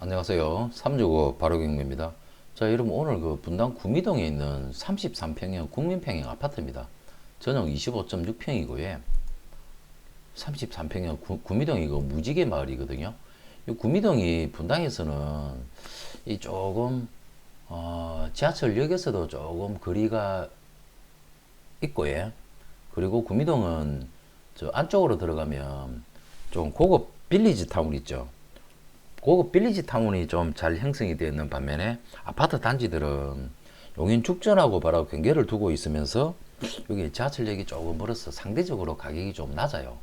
안녕하세요. 365 바로경입니다. 자, 여러분 오늘 그 분당 구미동에 있는 33평형 국민평형 아파트입니다. 전용 25.6평이고요. 33평형 구, 구미동이 그 무지개 마을이거든요. 이 구미동이 분당에서는 이 조금 어, 지하철역에서도 조금 거리가 있고요. 그리고 구미동은 저 안쪽으로 들어가면 좀 고급 빌리지 타운 있죠. 고급 빌리지 타운이 좀 잘 형성이 되어 있는 반면에 아파트 단지들은 용인 축전하고 바로 경계를 두고 있으면서 여기 지하철역이 조금 멀어서 상대적으로 가격이 좀 낮아요.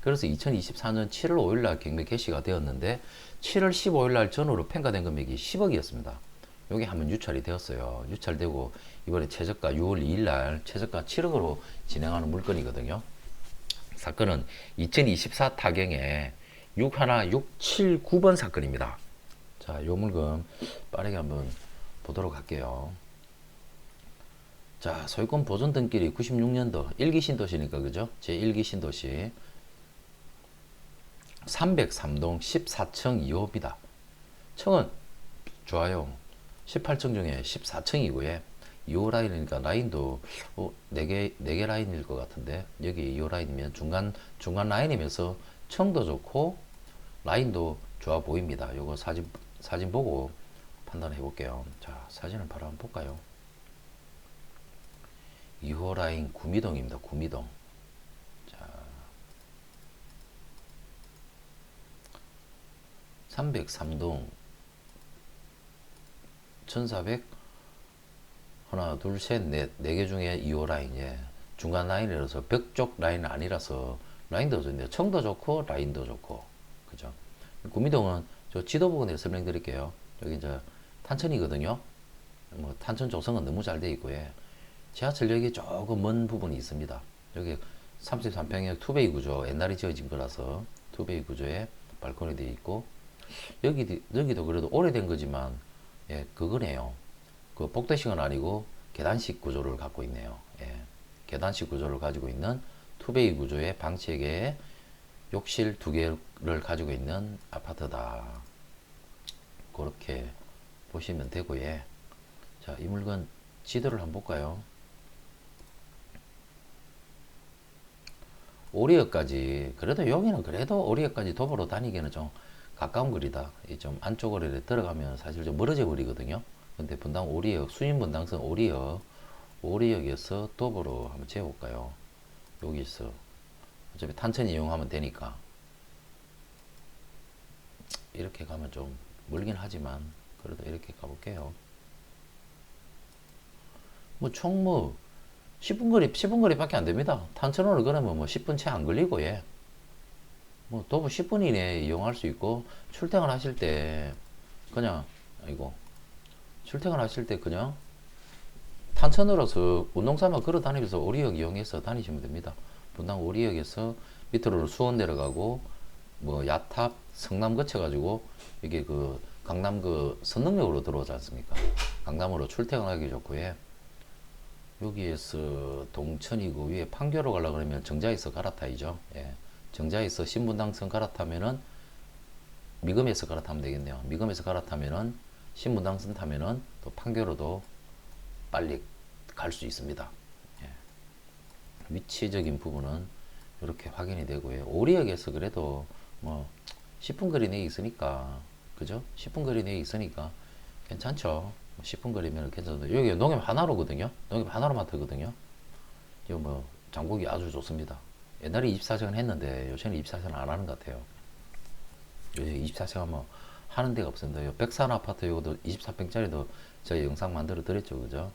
그래서 2024년 7월 5일 날 경매 개시가 되었는데 7월 15일 날 전후로 평가된 금액이 10억이었습니다. 여기 한번 유찰이 되었어요. 유찰되고 이번에 최저가 6월 2일 날 최저가 7억으로 진행하는 물건이거든요. 사건은 2024 타경에 61679번 사건입니다. 자, 요 물건 빠르게 한번 보도록 할게요. 자, 소유권 보존 등기리 96년도 일기 신도시니까 그죠? 제 1기 신도시 303동 14층 2호입니다. 층은 좋아요. 18층 중에 14층이고요. 2호 라인이니까 라인도 어, 4개, 4개 라인일 것 같은데 여기 2호 라인이면 중간 중간 라인이면서 층도 좋고 라인도 좋아 보입니다. 요거 사진 사진 보고 판단해 볼게요. 자, 사진을 바로 한번 볼까요? 2호 라인 구미동입니다. 구미동. 자. 303동 1400 하나 둘셋넷네 개 중에 2호 라인 예 중간 라인이라서 벽쪽 라인 아니라서 라인도 좋네요 청도 좋고 라인도 좋고 그죠 구미동은 저 지도 부분에 설명드릴게요 여기 이제 탄천이거든요 뭐 탄천 조성은 너무 잘 돼 있고요 예. 지하철역이 조금 먼 부분이 있습니다 여기 33평형 투베이 구조 옛날에 지어진 거라서 투베이 구조에 발코니 돼 있고 여기 여기도 그래도 오래된 거지만 예 그거네요 그 복도식은 아니고 계단식 구조를 갖고 있네요. 예. 계단식 구조를 가지고 있는 투베이 구조의 방치에게 욕실 두 개를 가지고 있는 아파트다. 그렇게 보시면 되고요. 예. 자, 이 물건 지도를 한번 볼까요? 오리역까지 그래도 여기는 그래도 오리역까지 도보로 다니기는 좀 가까운 거리다. 이 좀 안쪽으로 들어가면 사실 좀 멀어져 버리거든요. 근데 분당 오리역, 수인 분당선 오리역, 오리역에서 도보로 한번 재볼까요? 여기 있어. 어차피 탄천 이용하면 되니까. 이렇게 가면 좀 멀긴 하지만, 그래도 이렇게 가볼게요. 뭐, 총 뭐, 10분 거리, 10분 거리 밖에 안 됩니다. 탄천으로 그러면 뭐 10분 채 안 걸리고, 예. 뭐, 도보 10분 이내에 이용할 수 있고, 출퇴근 하실 때, 그냥, 아이고, 출퇴근 하실 때 그냥 탄천으로서 운동삼아 걸어 다니면서 오리역 이용해서 다니시면 됩니다. 분당 오리역에서 밑으로 수원 내려가고 뭐 야탑 성남 거쳐 가지고 이게 그 강남 그 선릉역으로 들어오지 않습니까? 강남으로 출퇴근하기 좋고요. 여기에서 동천이고 위에 판교로 가려 그러면 정자에서 갈아타이죠. 예. 정자에서 신분당선 갈아타면은 미금에서 갈아타면 되겠네요. 미금에서 갈아타면은 신분당선 타면은 또 판교로도 빨리 갈 수 있습니다. 예. 위치적인 부분은 이렇게 확인이 되고요. 오리역에서 그래도 뭐 10분 거리 내에 있으니까 그죠? 10분 거리 내에 있으니까 괜찮죠. 10분 거리면 괜찮은데 여기 농협 하나로거든요. 농협 하나로 마트거든요. 이거 뭐 장국이 아주 좋습니다. 옛날에 24시간 했는데 요새는 24시간 안 하는 것 같아요. 요새 24시간 뭐 하는 데가 없습니다. 백산 아파트 이것도 24평짜리도 제가 영상 만들어 드렸죠. 그죠?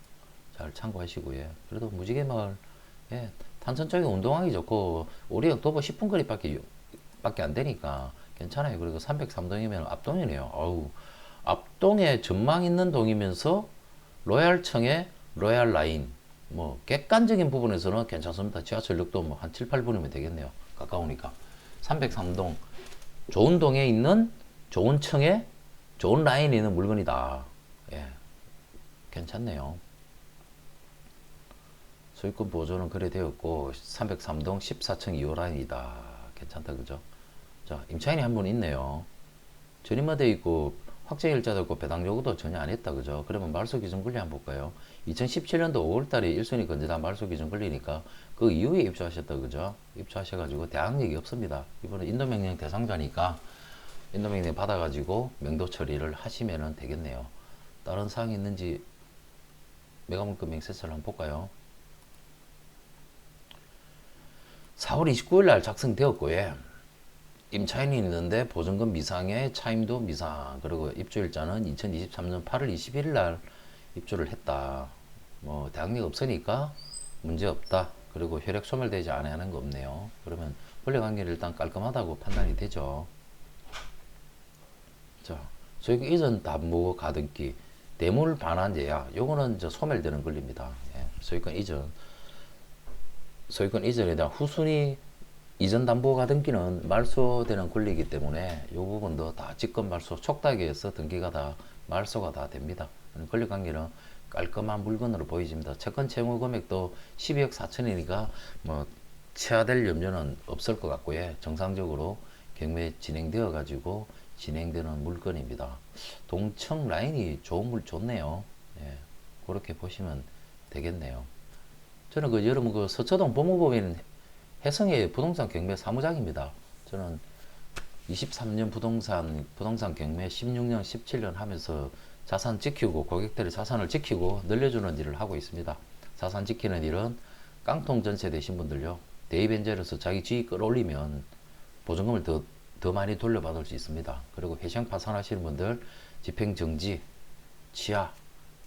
잘 참고하시고요. 예. 그래도 무지개 마을, 예, 탄천 쪽에 운동하기 좋고, 우리 역 도보 10분 거리밖에, 밖에 안 되니까 괜찮아요. 그리고 303동이면 앞동이네요. 어우, 앞동에 전망 있는 동이면서 로얄청에 로얄 라인, 뭐, 객관적인 부분에서는 괜찮습니다. 지하철역도 뭐 한 7, 8분이면 되겠네요. 가까우니까. 303동, 좋은 동에 있는 좋은 층에 좋은 라인이 있는 물건이다. 예. 괜찮네요. 소유권 보존은 그래 되었고 303동 14층 2호 라인이다. 괜찮다 그죠? 자 임차인이 한 분 있네요. 전입마돼 있고 확정일자도 없고 배당 요구도 전혀 안 했다 그죠? 그러면 말소 기준 권리 한번 볼까요? 2017년도 5월달에 1순위 건재다 말소 기준 권리니까 그 이후에 입주하셨다 그죠? 입주하셔가지고 대항력이 없습니다. 이번에 인도명령 대상자니까 인도명령 받아가지고 명도 처리를 하시면 되겠네요. 다른 사항이 있는지 메가물건 맹세서를 한번 볼까요? 4월 29일 날 작성되었고요. 예. 임차인이 있는데 보증금 미상에 차임도 미상 그리고 입주일자는 2023년 8월 21일 날 입주를 했다. 뭐 대항력 없으니까 문제 없다. 그리고 혈액 소멸되지 않아야 하는 거 없네요. 그러면 권리 관계는 일단 깔끔하다고 판단이 되죠. 자, 소유권 이전 담보 가등기 대물 반환 제약 요거는 저 소멸되는 권리입니다. 예, 소유권 이전 소유권 이전에 대한 후순위 이전 담보 가 등기는 말소되는 권리이기 때문에 이 부분도 다 직권 말소 촉탁에서 등기가 다 말소가 다 됩니다. 권리 관계는 깔끔한 물건으로 보이집니다. 채권 채무 금액도 12억 4천이니까 뭐 취하될 염려는 없을 것 같고요. 정상적으로 경매 진행되어 가지고 진행되는 물건입니다. 동청 라인이 좋은 물 좋네요. 예, 그렇게 보시면 되겠네요. 저는 그 여러분 그 서초동 법무법인 해성의 부동산 경매 사무장입니다. 저는 23년 부동산 부동산 경매 16년 17년 하면서 자산 지키고 고객들의 자산을 지키고 늘려주는 일을 하고 있습니다. 자산 지키는 일은 깡통 전세 되신 분들요 대입변제로서 자기 지위 끌어올리면 보증금을 더, 더 많이 돌려받을 수 있습니다. 그리고 회생 파산하시는 분들 집행정지 치아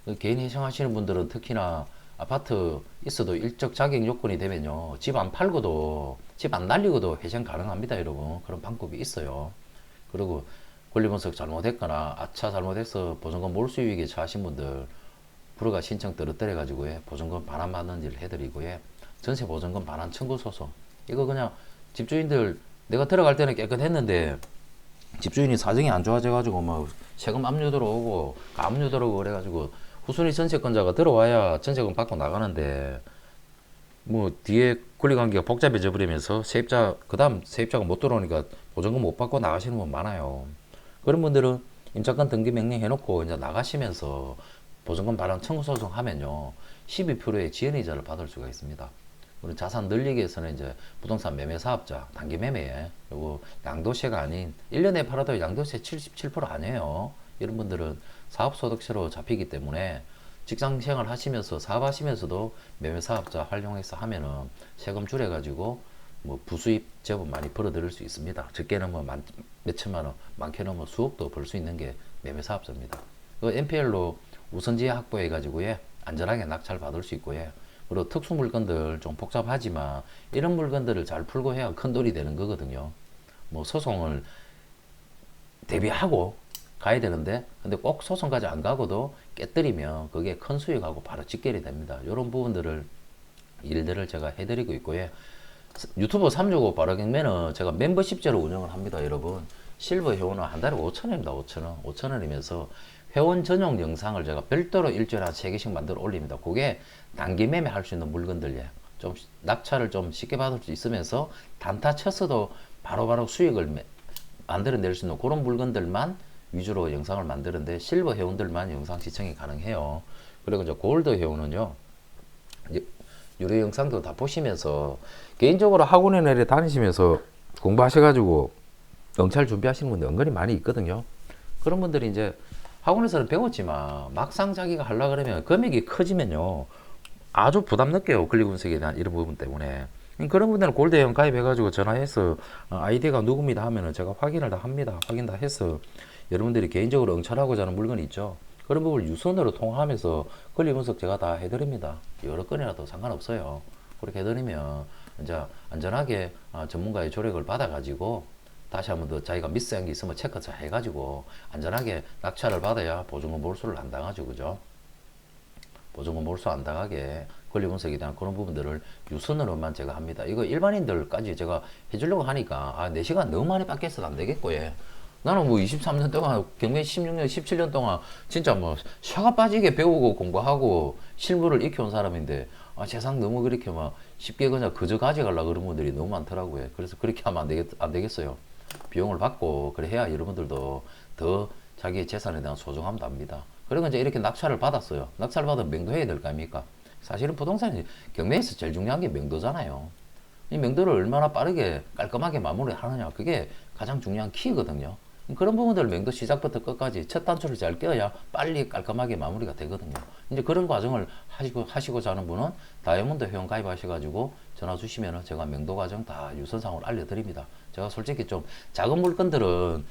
그 개인 회생하시는 분들은 특히나 아파트 있어도 일적 자격 요건이 되면요. 집 안 팔고도, 집 안 날리고도 회생 가능합니다, 여러분. 그런 방법이 있어요. 그리고 권리분석 잘못했거나, 아차 잘못해서 보증금 몰수유익에 처하신 분들, 불허가 신청 떨어뜨려가지고, 예, 보증금 반환 받는 일을 해드리고, 예, 전세 보증금 반환 청구 소송. 이거 그냥 집주인들, 내가 들어갈 때는 깨끗했는데, 집주인이 사정이 안 좋아져가지고, 뭐, 세금 압류 들어오고, 압류 들어오고, 그래가지고, 후순위 전세권자가 들어와야 전세금 받고 나가는데 뭐 뒤에 권리관계가 복잡해져 버리면서 세입자 그다음 세입자가 못 들어오니까 보증금 못 받고 나가시는 분 많아요. 그런 분들은 임차권 등기 명령 해놓고 이제 나가시면서 보증금 반환 청구 소송 하면요 12%의 지연 이자를 받을 수가 있습니다. 우리 자산 늘리기 위해서는 이제 부동산 매매 사업자 단기 매매에 그리고 양도세가 아닌 1년에 팔아도 양도세 77% 아니에요. 이런 분들은 사업소득세로 잡히기 때문에 직장 생활 하시면서 사업하시면서도 매매 사업자 활용해서 하면은 세금 줄여가지고 뭐 부수입 제법 많이 벌어들일 수 있습니다. 적게는 뭐 만, 몇천만 원, 많게는 뭐 수억도 벌 수 있는 게 매매 사업자입니다. 그 NPL로 우선지에 확보해가지고 예, 안전하게 낙찰 받을 수 있고 예. 그리고 특수 물건들 좀 복잡하지만 이런 물건들을 잘 풀고 해야 큰 돈이 되는 거거든요. 뭐 소송을 대비하고 가야 되는데 근데 꼭 소송까지 안 가고도 깨뜨리면 그게 큰 수익하고 바로 직결이 됩니다. 이런 부분들을 일들을 제가 해드리고 있고요. 유튜브 365 바로경매는 제가 멤버십제로 운영을 합니다, 여러분. 실버 회원은 한 달에 5천원입니다, 5천원. 5천원이면서 회원 전용 영상을 제가 별도로 일주일에 한 3개씩 만들어 올립니다. 그게 단기 매매 할 수 있는 물건들이에요. 좀 낙찰을 좀 쉽게 받을 수 있으면서 단타 쳤어도 바로 바로 수익을 만들어낼 수 있는 그런 물건들만 위주로 영상을 만드는데 실버 회원들만 영상 시청이 가능해요. 그리고 이제 골드 회원은요. 유료 영상도 다 보시면서 개인적으로 학원에 내려 다니시면서 공부하셔가지고 영찰 준비하시는 분들 은근히 많이 있거든요. 그런 분들이 이제 학원에서는 배웠지만 막상 자기가 하려 그러면 금액이 커지면요 아주 부담 느껴요 권리 분석에 대한 이런 부분 때문에 그런 분들은 골드 회원 가입해가지고 전화해서 어, 아이디가 누굽니다 하면은 제가 확인을 다 합니다 확인 다 해서 여러분들이 개인적으로 응찰하고자 하는 물건이 있죠. 그런 부분을 유선으로 통화하면서 권리 분석 제가 다 해드립니다. 여러 건이라도 상관없어요. 그렇게 해드리면 이제 안전하게 아, 전문가의 조력을 받아가지고 다시 한번 더 자기가 미스한 게 있으면 체크 잘 해가지고 안전하게 낙찰을 받아야 보증금 몰수를 안 당하죠. 그죠? 보증금 몰수 안 당하게 권리 분석에 대한 그런 부분들을 유선으로만 제가 합니다. 이거 일반인들까지 제가 해주려고 하니까 아, 4시간 너무 많이 뺏겨서 안 되겠고, 예. 나는 뭐 23년 동안 경매 16년 17년 동안 진짜 뭐 샤가 빠지게 배우고 공부하고 실무를 익혀온 사람인데 아, 세상 너무 그렇게 막 쉽게 그냥 그저 가져가려 그런 분들이 너무 많더라고요. 그래서 그렇게 하면 안, 되겠, 안 되겠어요. 비용을 받고 그래 해야 여러분들도 더 자기의 재산에 대한 소중함도 압니다. 그리고 이제 이렇게 낙찰을 받았어요. 낙찰 받으면 명도해야 될 거 아닙니까? 사실은 부동산이 경매에서 제일 중요한 게 명도잖아요. 이 명도를 얼마나 빠르게 깔끔하게 마무리하느냐 그게 가장 중요한 키거든요. 그런 부분들을 명도 시작부터 끝까지 첫 단추를 잘 껴야 빨리 깔끔하게 마무리가 되거든요. 이제 그런 과정을 하시고 하시고자 하는 분은 다이아몬드 회원 가입하셔가지고 전화 주시면은 제가 명도 과정 다 유선상으로 알려드립니다. 제가 솔직히 좀 작은 물건들은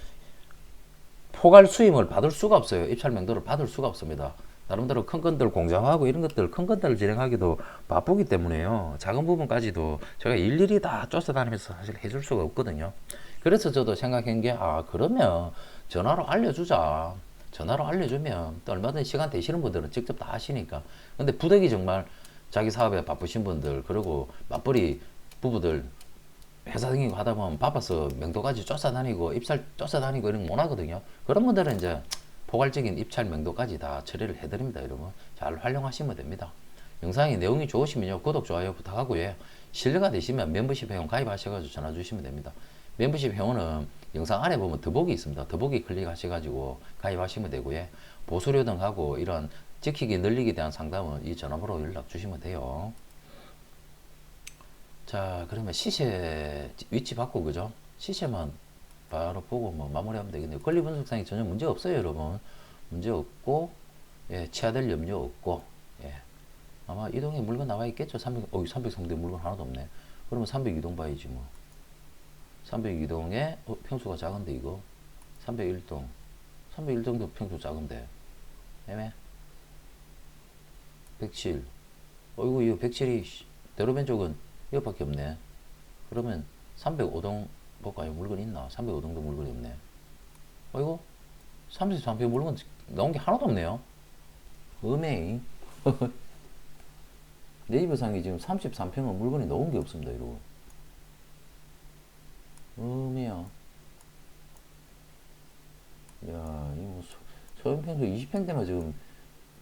포괄 수임을 받을 수가 없어요. 입찰 명도를 받을 수가 없습니다. 나름대로 큰 건들 공장하고 이런 것들 큰 건들을 진행하기도 바쁘기 때문에요. 작은 부분까지도 제가 일일이 다 쫓아다니면서 사실 해줄 수가 없거든요. 그래서 저도 생각한 게, 아, 그러면 전화로 알려주자. 전화로 알려주면 또 얼마든지 시간 되시는 분들은 직접 다 하시니까. 근데 부득이 정말 자기 사업에 바쁘신 분들, 그리고 맞벌이 부부들 회사 다니고 하다 보면 바빠서 명도까지 쫓아다니고 입찰 쫓아다니고 이런 거 못 하거든요. 그런 분들은 이제 포괄적인 입찰 명도까지 다 처리를 해드립니다, 여러분. 잘 활용하시면 됩니다. 영상이 내용이 좋으시면요, 구독, 좋아요 부탁하고요. 신뢰가 되시면 멤버십 회원 가입하셔가지고 전화 주시면 됩니다. 멤버십 회원은 영상 아래 보면 더보기 있습니다. 더보기 클릭하셔가지고 가입하시면 되고요. 보수료 등하고 이런 지키기, 늘리기 대한 상담은 이 전화번호 연락 주시면 돼요. 자, 그러면 시세 위치 받고 그죠? 시세만 바로 보고 뭐 마무리하면 되겠네요. 권리 분석상에 전혀 문제 없어요, 여러분. 문제 없고 예, 치아될 염려 없고 예. 아마 이동에 물건 나와 있겠죠. 300, 어, 303대 물건 하나도 없네. 그러면 302동 봐야지 뭐. 302동에 어, 평수가 작은데 이거? 301동. 301동도 평수 작은데. 애매? 107 어이구 이거 107이 대로변 쪽은 이것밖에 없네. 그러면 305동 볼까요 물건 있나? 305동도 물건이 없네. 어이구 33평 물건 나온 게 하나도 없네요. 음행 네이버 상에 지금 33평은 물건이 나온 게 없습니다 이러고 음이야. 야, 이거 소, 소형평소 20평대만 지금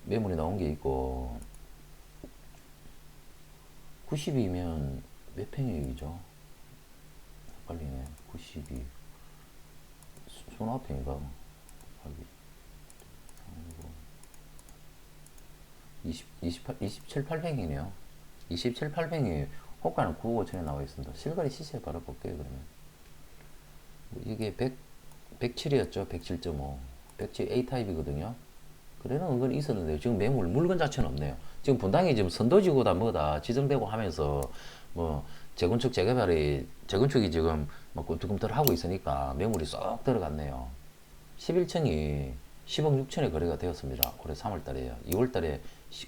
매물이 나온 게 있고, 90이면 몇 평의 얘기죠? 헷갈리네. 92. 손아평인가? 20, 28, 27, 8평이네요. 27, 8평이 호가는 9억 5천에 나와 있습니다. 실거래 시세 바로 볼게요, 그러면. 이게 100, 107이었죠. 107.5. 107 A타입이거든요. 그래는 은근히 있었는데 지금 매물, 물건 자체는 없네요. 지금 분당이 지금 선도지구다 뭐다 지정되고 하면서 뭐 재건축 재개발이 재건축이 지금 뭐 꿈틀꿈틀 하고 있으니까 매물이 쏙 들어갔네요. 11층이 10억 6천에 거래가 되었습니다. 올해 3월 달에요. 2월 달에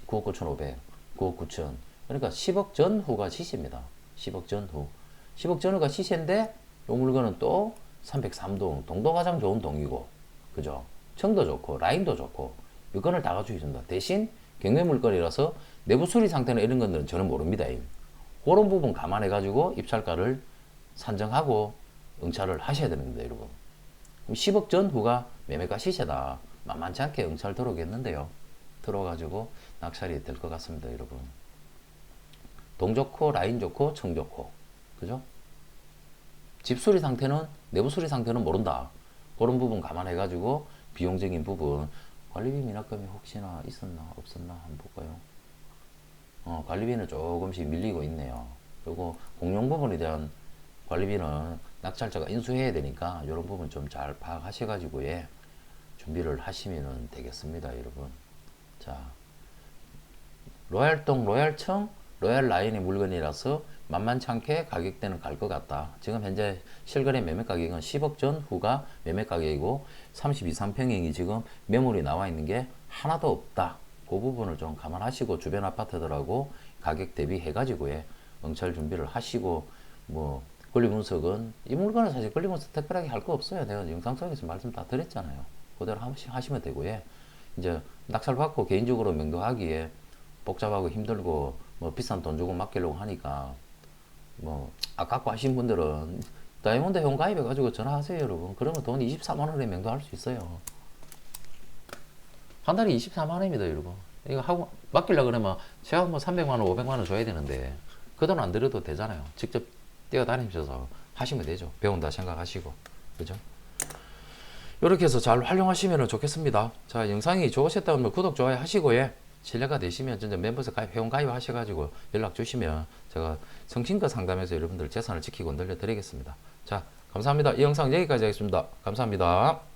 9억 9천 5백, 9억 9천. 그러니까 10억 전후가 시세입니다. 10억 전후. 10억 전후가 시세인데 요 물건은 또 303동, 동도 가장 좋은 동이고, 그죠? 청도 좋고, 라인도 좋고, 여건을 다 갖추고 있습니다. 대신 경매 물건이라서 내부 수리 상태나 이런 것들은 저는 모릅니다. 그런 부분 감안해가지고 입찰가를 산정하고 응찰을 하셔야 됩니다, 여러분. 그럼 10억 전후가 매매가 시세다. 만만치 않게 응찰 들어오겠는데요. 들어가지고 낙찰이 될 것 같습니다, 여러분. 동 좋고, 라인 좋고, 청 좋고, 그죠? 집 수리 상태는 내부 수리 상태는 모른다. 그런 부분 감안해가지고 비용적인 부분 관리비 미납금이 혹시나 있었나 없었나 한번 볼까요? 어, 관리비는 조금씩 밀리고 있네요. 그리고 공용 부분에 대한 관리비는 낙찰자가 인수해야 되니까 이런 부분 좀 잘 파악하셔가지고 예, 준비를 하시면 되겠습니다, 여러분. 자, 로얄동, 로얄청, 로얄 라인의 물건이라서 만만치 않게 가격대는 갈 것 같다. 지금 현재 실거래 매매 가격은 10억 전후가 매매 가격이고 32, 3평형이 지금 매물이 나와 있는 게 하나도 없다. 그 부분을 좀 감안하시고 주변 아파트들하고 가격 대비해 가지고 예, 응찰 준비를 하시고 뭐 권리 분석은 이 물건은 사실 권리 분석 특별하게 할 거 없어요. 내가 영상 속에서 말씀 다 드렸잖아요. 그대로 하시면 되고 예. 이제 낙찰 받고 개인적으로 명도하기에 복잡하고 힘들고 뭐 비싼 돈 주고 맡기려고 하니까 뭐 아깝고 하신 분들은 다이아몬드 회원 가입해 가지고 전화하세요 여러분. 그러면 돈 24만 원에 명도할 수 있어요. 한 달에 24만 원입니다 여러분. 이거 하고 맡기려 그러면 제가 뭐 300만 원 500만 원 줘야 되는데 그 돈 안 들여도 되잖아요. 직접 뛰어다니면서 하시면 되죠. 배운다 생각하시고. 그죠? 이렇게 해서 잘 활용하시면 좋겠습니다. 자, 영상이 좋으셨다면 구독, 좋아요 하시고, 예. 신뢰가 되시면 진짜 멤버스 가입, 회원 가입 하셔가지고 연락 주시면 제가 성신과 상담해서 여러분들 재산을 지키고 늘려드리겠습니다. 자, 감사합니다. 이 영상 여기까지 하겠습니다. 감사합니다.